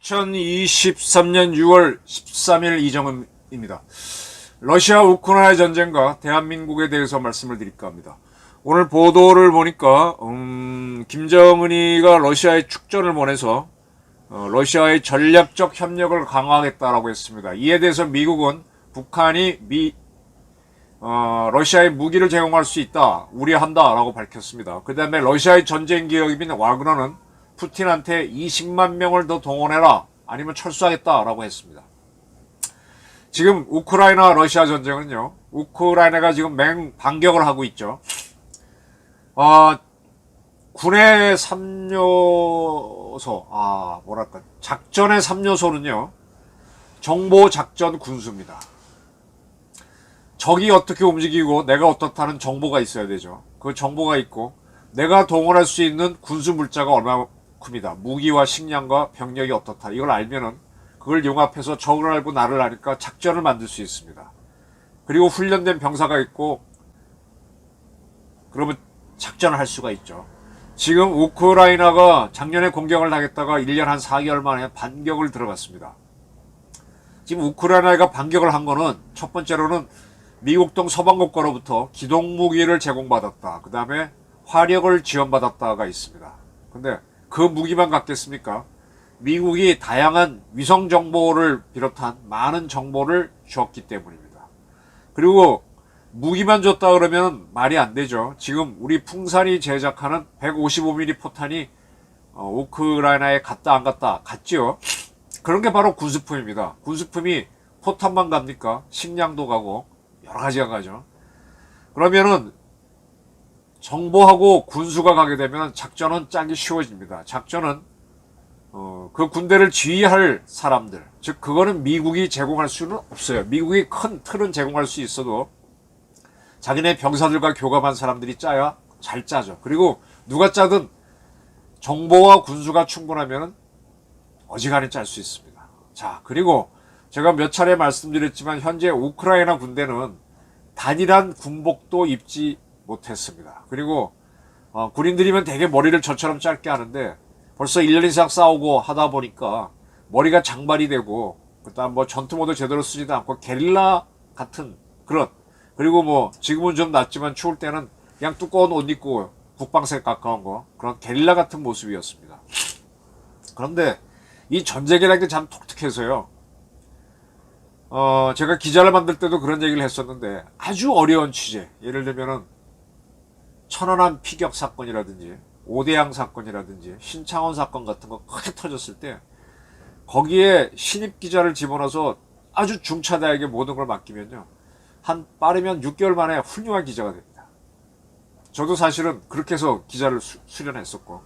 (2023년 6월 13일) 이정음입니다. 러시아 우크라이나 전쟁과 대한민국에 대해서 말씀을 드릴까 합니다. 오늘 보도를 보니까 음, 김정은이가 러시아에 축전을 보내서 어, 러시아의 전략적 협력을 강화하겠다라고 했습니다. 이에 대해서 미국은 북한이 미 어, 러시아에 무기를 제공할 수 있다, 우려한다라고 밝혔습니다. 그 다음에 러시아의 전쟁 기업인 와그너는 푸틴한테 20만 명을 더 동원해라, 아니면 철수하겠다라고 했습니다. 지금 우크라이나 러시아 전쟁은요, 우크라이나가 지금 맹 반격을 하고 있죠. 어, 군의 3요소, 아, 뭐랄까, 작전의 3요소는요, 정보, 작전, 군수입니다. 적이 어떻게 움직이고 내가 어떻다는 정보가 있어야 되죠. 그 정보가 있고, 내가 동원할 수 있는 군수 물자가 얼마큼이다. 무기와 식량과 병력이 어떻다. 이걸 알면은, 그걸 융합해서 적을 알고 나를 아니까 작전을 만들 수 있습니다. 그리고 훈련된 병사가 있고, 그러면 작전을 할 수가 있죠. 지금 우크라이나가 작년에 공격을 하겠다가 1년 한 4개월 만에 반격을 들어갔습니다. 지금 우크라이나가 반격을 한 거는 첫 번째로는 미국 동 서방국가로부터 기동무기를 제공받았다. 그 다음에 화력을 지원받았다가 있습니다. 근데 그 무기만 갖겠습니까? 미국이 다양한 위성 정보를 비롯한 많은 정보를 줬기 때문입니다. 그리고 무기만 줬다 그러면 말이 안 되죠. 지금 우리 풍산이 제작하는 155mm 포탄이 어, 우크라이나에 갔다 안 갔다 갔죠. 그런 게 바로 군수품입니다. 군수품이 포탄만 갑니까? 식량도 가고 여러 가지가 가죠. 그러면은 정보하고 군수가 가게 되면 작전은 짜기 쉬워집니다. 작전은 어, 그 군대를 지휘할 사람들, 즉 그거는 미국이 제공할 수는 없어요. 미국이 큰 틀은 제공할 수 있어도 자기네 병사들과 교감한 사람들이 짜야 잘 짜죠. 그리고 누가 짜든 정보와 군수가 충분하면 어지간히 짤 수 있습니다. 자, 그리고 제가 몇 차례 말씀드렸지만 현재 우크라이나 군대는 단일한 군복도 입지 못했습니다. 그리고 어, 군인들이면 되게 머리를 저처럼 짧게 하는데 벌써 1년 이상 싸우고 하다 보니까 머리가 장발이 되고 그다음 뭐 전투 모드 제대로 쓰지도 않고 게릴라 같은 그런 그리고 뭐 지금은 좀 낫지만 추울 때는 그냥 두꺼운 옷 입고 국방색 가까운 거 그런 게릴라 같은 모습이었습니다. 그런데 이 전쟁이라는 게 참 독특해서요. 어, 제가 기자를 만들 때도 그런 얘기를 했었는데 아주 어려운 취재. 예를 들면은 천안함 피격 사건이라든지 오대양 사건이라든지 신창원 사건 같은 거 크게 터졌을 때 거기에 신입 기자를 집어넣어서 아주 중차대하게 모든 걸 맡기면요. 한 빠르면 6개월 만에 훌륭한 기자가 됩니다. 저도 사실은 그렇게 해서 기자를 수, 수련했었고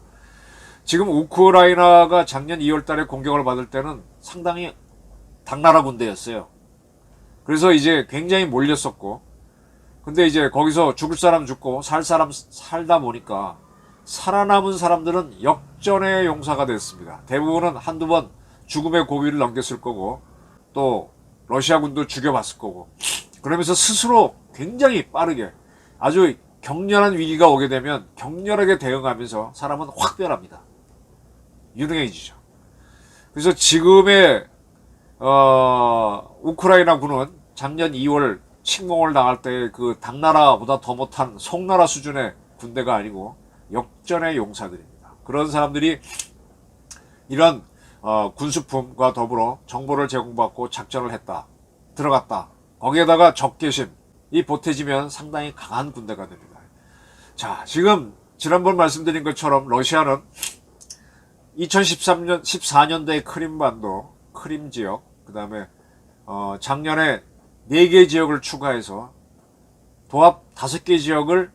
지금 우크라이나가 작년 2월 달에 공격을 받을 때는 상당히 당나라 군대였어요. 그래서 이제 굉장히 몰렸었고 근데 이제 거기서 죽을 사람 죽고 살 사람 살다 보니까 살아남은 사람들은 역전의 용사가 됐습니다. 대부분은 한두 번 죽음의 고비를 넘겼을 거고 또 러시아군도 죽여봤을 거고 그러면서 스스로 굉장히 빠르게 아주 격렬한 위기가 오게 되면 격렬하게 대응하면서 사람은 확 변합니다. 유능해지죠. 그래서 지금의 어, 우크라이나 군은 작년 2월 침공을 당할 때 그 당나라보다 더 못한 송나라 수준의 군대가 아니고 역전의 용사들입니다. 그런 사람들이 이런 어, 군수품과 더불어 정보를 제공받고 작전을 했다. 들어갔다. 거기에다가 적개심이 보태지면 상당히 강한 군대가 됩니다. 자, 지금 지난번 말씀드린 것처럼 러시아는 2013년, 14년도에 크림반도, 크림 지역, 그 다음에, 어, 작년에 4개 지역을 추가해서 도합 5개 지역을,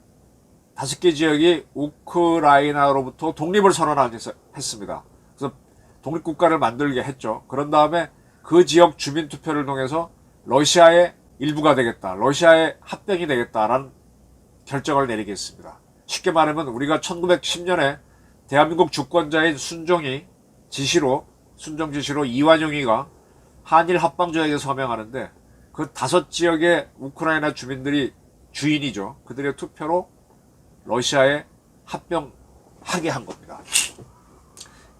5개 지역이 우크라이나로부터 독립을 선언했습니다. 그래서 독립국가를 만들게 했죠. 그런 다음에 그 지역 주민투표를 통해서 러시아의 일부가 되겠다. 러시아의 합병이 되겠다라는 결정을 내리게 했습니다. 쉽게 말하면 우리가 1910년에 대한민국 주권자인 순종이 지시로 순종 지시로 이완용이가 한일 합방 조약에 서명하는데 그 다섯 지역의 우크라이나 주민들이 주인이죠. 그들의 투표로 러시아에 합병하게 한 겁니다.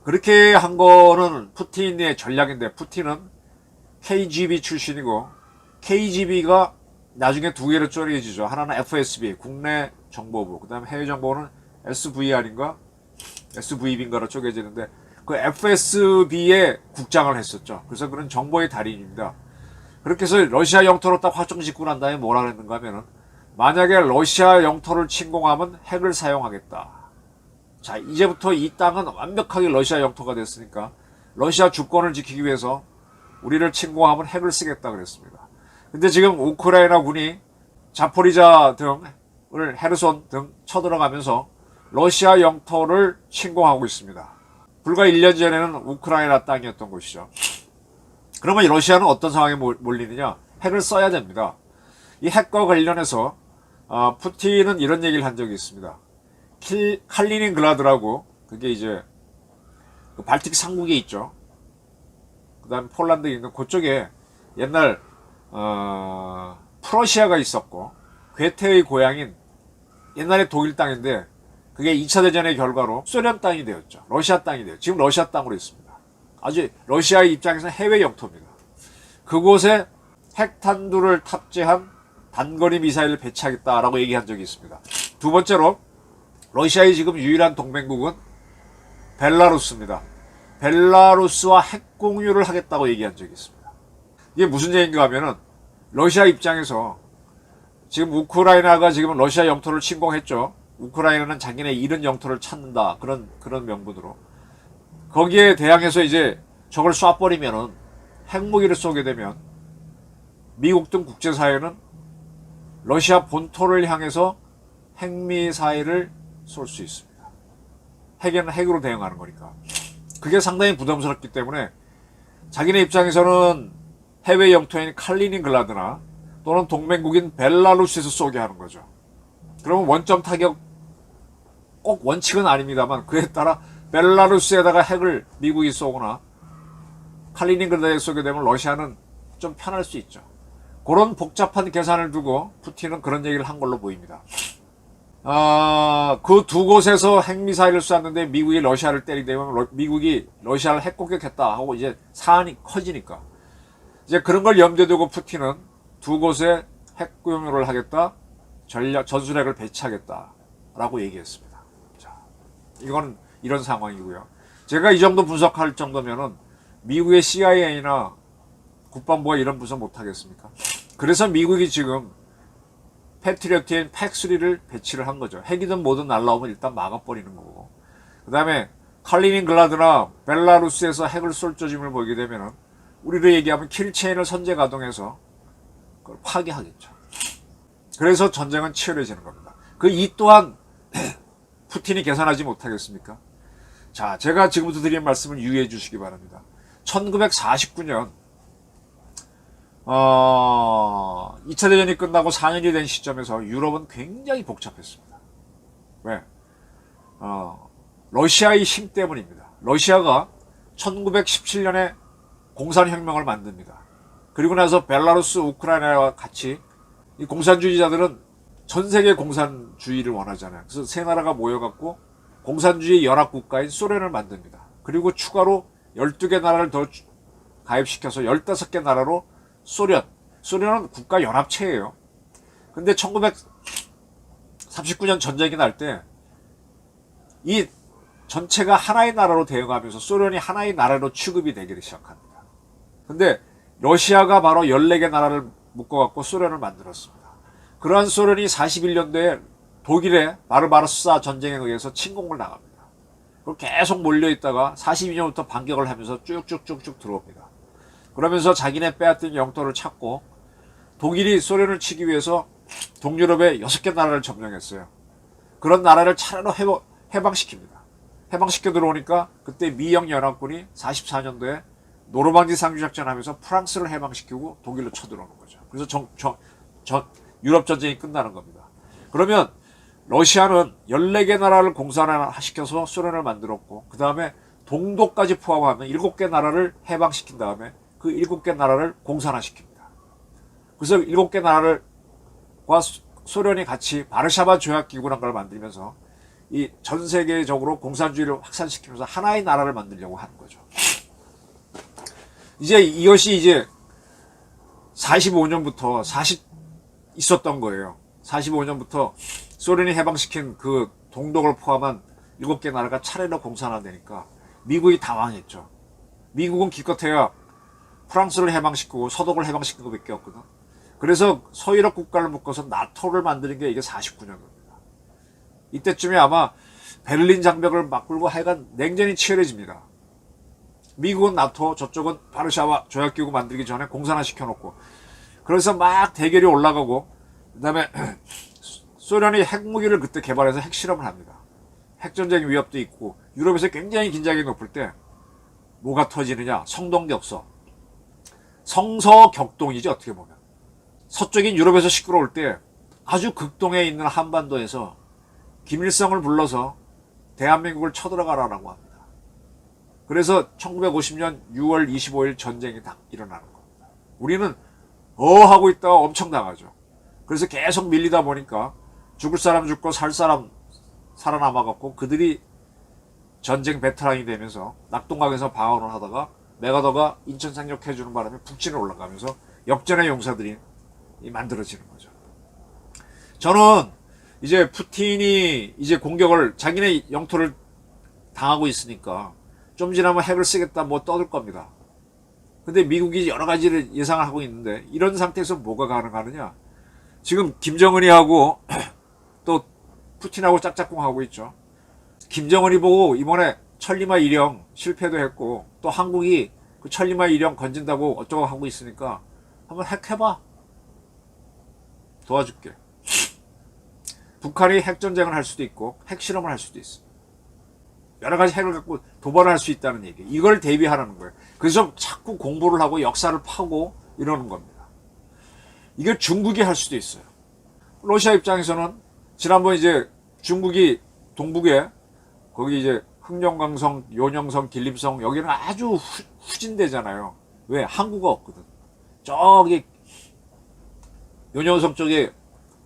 그렇게 한 거는 푸틴의 전략인데 푸틴은 KGB 출신이고 KGB가 나중에 두 개로 쪼개지죠. 하나는 FSB 국내 정보부, 그다음에 해외 정보는 SVR인가 SVB인가로 쪼개지는데 그 FSB의 국장을 했었죠. 그래서 그런 정보의 달인입니다. 그렇게 해서 러시아 영토로 딱 확정 짓고 난 다음에 뭐라 그랬는가 하면은 만약에 러시아 영토를 침공하면 핵을 사용하겠다. 자, 이제부터 이 땅은 완벽하게 러시아 영토가 됐으니까 러시아 주권을 지키기 위해서 우리를 침공하면 핵을 쓰겠다 그랬습니다. 근데 지금 우크라이나 군이 자포리자 등을 헤르손 등 쳐들어가면서 러시아 영토를 침공하고 있습니다. 불과 1년 전에는 우크라이나 땅이었던 곳이죠. 그러면 이 러시아는 어떤 상황에 몰- 몰리느냐? 핵을 써야 됩니다. 이 핵과 관련해서 아, 푸틴은 이런 얘기를 한 적이 있습니다. 킬, 칼리닌그라드라고 그게 이제 그 발틱 상국에 있죠. 그다음 폴란드에 있는 그쪽에 옛날 어, 프러시아가 있었고 괴테의 고향인 옛날에 독일 땅인데 그게 2차 대전의 결과로 소련 땅이 되었죠. 러시아 땅이 되었죠. 지금 러시아 땅으로 있습니다. 아주 러시아의 입장에서 해외 영토입니다. 그곳에 핵탄두를 탑재한 단거리 미사일을 배치하겠다라고 얘기한 적이 있습니다. 두 번째로 러시아의 지금 유일한 동맹국은 벨라루스입니다. 벨라루스와 핵 공유를 하겠다고 얘기한 적이 있습니다. 이게 무슨 얘기인가 하면은 러시아 입장에서 지금 우크라이나가 지금 러시아 영토를 침공했죠. 우크라이나는 자기네 잃은 영토를 찾는다. 그런 그런 명분으로 거기에 대항해서 이제 저걸 쏴버리면은 핵무기를 쏘게 되면 미국 등 국제사회는 러시아 본토를 향해서 핵미사일을 쏠 수 있습니다. 핵에는 핵으로 대응하는 거니까. 그게 상당히 부담스럽기 때문에 자기네 입장에서는 해외 영토인 칼리닌글라드나 또는 동맹국인 벨라루스에서 쏘게 하는 거죠. 그러면 원점 타격 꼭 원칙은 아닙니다만 그에 따라 벨라루스에다가 핵을 미국이 쏘거나 칼리닌그라드에 쏘게 되면 러시아는 좀 편할 수 있죠. 그런 복잡한 계산을 두고 푸틴은 그런 얘기를 한 걸로 보입니다. 아, 그 두 곳에서 핵미사일을 쐈는데 미국이 러시아를 때리게 되면 러- 미국이 러시아를 핵공격했다 하고 이제 사안이 커지니까 이제 그런 걸 염두에 두고 푸틴은 두 곳에 핵 공유를 하겠다, 전략 전술핵을 배치하겠다라고 얘기했습니다. 자, 이건 이런 상황이고요. 제가 이 정도 분석할 정도면은 미국의 CIA나 국방부가 이런 분석 못 하겠습니까? 그래서 미국이 지금 패트리어트인 팩3를 배치를 한 거죠. 핵이든 뭐든 날라오면 일단 막아버리는 거고. 그 다음에 칼리닌글라드나 벨라루스에서 핵을 쏠 조짐을 보이게 되면은 우리로 얘기하면 킬체인을 선제 가동해서 그걸 파괴하겠죠. 그래서 전쟁은 치열해지는 겁니다. 그 이 또한 푸틴이 계산하지 못하겠습니까? 자, 제가 지금부터 드리는 말씀을 유의해 주시기 바랍니다. 1949년 어, 2차 대전이 끝나고 4년이 된 시점에서 유럽은 굉장히 복잡했습니다. 왜? 어, 러시아의 힘 때문입니다. 러시아가 1917년에 공산혁명을 만듭니다. 그리고 나서 벨라루스, 우크라이나와 같이 이 공산주의자들은 전 세계 공산주의를 원하잖아요. 그래서 세 나라가 모여갖고 공산주의 연합국가인 소련을 만듭니다. 그리고 추가로 12개 나라를 더 주- 가입시켜서 15개 나라로 소련. 소련은 국가 연합체예요. 근데 1939년 전쟁이 날 때 이 전체가 하나의 나라로 대응하면서 소련이 하나의 나라로 취급이 되기 시작합니다. 근데 러시아가 바로 14개 나라를 묶어갖고 소련을 만들었습니다. 그러한 소련이 41년도에 독일의 바르바르사 전쟁에 의해서 침공을 나갑니다. 그리고 계속 몰려있다가 42년부터 반격을 하면서 쭉쭉쭉쭉 들어옵니다. 그러면서 자기네 빼앗긴 영토를 찾고 독일이 소련을 치기 위해서 동유럽의 6개 나라를 점령했어요. 그런 나라를 차례로 해방, 해방시킵니다. 해방시켜 들어오니까 그때 미영 연합군이 44년도에 노르망디 상주작전 하면서 프랑스를 해방시키고 독일로 쳐들어오는 거죠. 그래서 정, 정, 전, 유럽 전쟁이 끝나는 겁니다. 그러면 러시아는 14개 나라를 공산화시켜서 소련을 만들었고 그 다음에 동독까지 포함하면 7개 나라를 해방시킨 다음에 그 7개 나라를 공산화시킵니다. 그래서 일곱 개 나라를과 소- 소련이 같이 바르샤바 조약 기구란 걸 만들면서 이 전 세계적으로 공산주의를 확산시키면서 하나의 나라를 만들려고 하는 거죠. 이제 이것이 이제 45년부터 40 있었던 거예요. 45년부터 소련이 해방시킨 그 동독을 포함한 7개 나라가 차례로 공산화되니까 미국이 당황했죠. 미국은 기껏해야 프랑스를 해방시키고 서독을 해방시킨 것밖에 없거든. 그래서 서유럽 국가를 묶어서 나토를 만드는 게 이게 49년입니다. 이때쯤에 아마 베를린 장벽을 맞불고 하여간 냉전이 치열해집니다. 미국은 나토, 저쪽은 바르샤와 조약기구 만들기 전에 공산화 시켜놓고 그래서 막 대결이 올라가고 그다음에 소련이 핵무기를 그때 개발해서 핵실험을 합니다. 핵전쟁 위협도 있고 유럽에서 굉장히 긴장이 높을 때 뭐가 터지느냐 성동격서 성서격동이지 어떻게 보면 서쪽인 유럽에서 시끄러울 때 아주 극동에 있는 한반도에서 김일성을 불러서 대한민국을 쳐들어가라라고 합니다. 그래서 1950년 6월 25일 전쟁이 딱 일어나는 겁니다. 우리는 어 하고 있다가 엄청 당하죠. 그래서 계속 밀리다 보니까 죽을 사람 죽고 살 사람 살아남아갖고 그들이 전쟁 베테랑이 되면서 낙동강에서 방어를 하다가 메가더가 인천 상륙해주는 바람에 북진을 올라가면서 역전의 용사들이 이 만들어지는 거죠. 저는 이제 푸틴이 이제 공격을 자기네 영토를 당하고 있으니까 좀 지나면 핵을 쓰겠다 뭐 떠들 겁니다. 근데 미국이 여러 가지를 예상을 하고 있는데 이런 상태에서 뭐가 가능하느냐? 지금 김정은이 하고 또 푸틴하고 짝짝꿍 하고 있죠. 김정은이 보고 이번에 천리마 일형 실패도 했고 또 한국이 그 천리마 일형 건진다고 어쩌고 하고 있으니까 한번 핵 해봐. 도와줄게. 북한이 핵전쟁을 할 수도 있고 핵실험을 할 수도 있어. 여러 가지 핵을 갖고 도발을 할수 있다는 얘기. 이걸 대비하라는 거예요. 그래서 자꾸 공부를 하고 역사를 파고 이러는 겁니다. 이게 중국이 할 수도 있어요. 러시아 입장에서는 지난번 이제 중국이 동북에 거기 이제 흥룡강성, 요령성, 길림성 여기는 아주 후, 후진대잖아요. 왜? 항구가 없거든. 저기 요령성 쪽에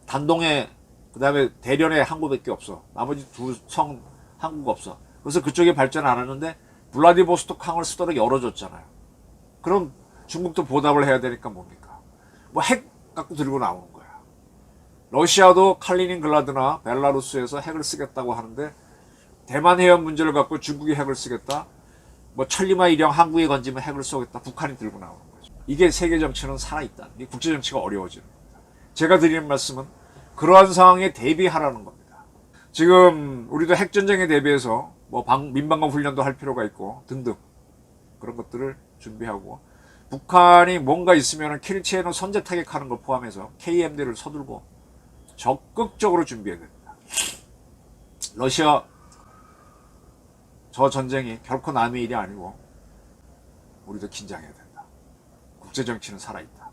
단동에 그다음에 대련에 항구밖에 없어. 나머지 두성 항구가 없어. 그래서 그쪽에 발전 안 하는데 블라디보스토크 항을 쓰도록 열어줬잖아요. 그럼 중국도 보답을 해야 되니까 뭡니까? 뭐 핵 갖고 들고 나오는 거야. 러시아도 칼리닌글라드나 벨라루스에서 핵을 쓰겠다고 하는데 대만 해협 문제를 갖고 중국이 핵을 쓰겠다. 뭐 천리마 일형 항구에 건지면 핵을 쏘겠다. 북한이 들고 나오는 거죠. 이게 세계 정치는 살아있다. 이 국제 정치가 어려워지는 겁니다. 제가 드리는 말씀은 그러한 상황에 대비하라는 겁니다. 지금 우리도 핵전쟁에 대비해서 뭐 방- 민방공 훈련도 할 필요가 있고 등등 그런 것들을 준비하고 북한이 뭔가 있으면 키르치에는 선제 타격하는 걸 포함해서 KMD를 서둘고 적극적으로 준비해야 됩니다. 러시아 저 전쟁이 결코 남의 일이 아니고 우리도 긴장해야 된다. 국제 정치는 살아있다.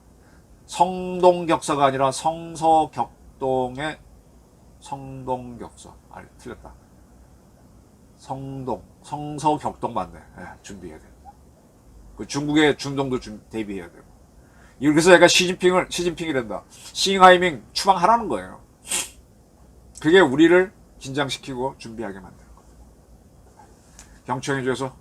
성동격서가 아니라 성서격동의 성동격서 아니 틀렸다. 성동 성서격동 맞네. 예, 준비해야 된다. 그 중국의 중동도 준, 대비해야 되고. 그래서 제가 시진핑을 시진핑이란다. 싱하이밍 추방하라는 거예요. 그게 우리를 긴장시키고 준비하게 만드는 거예요. 경청해 주셔서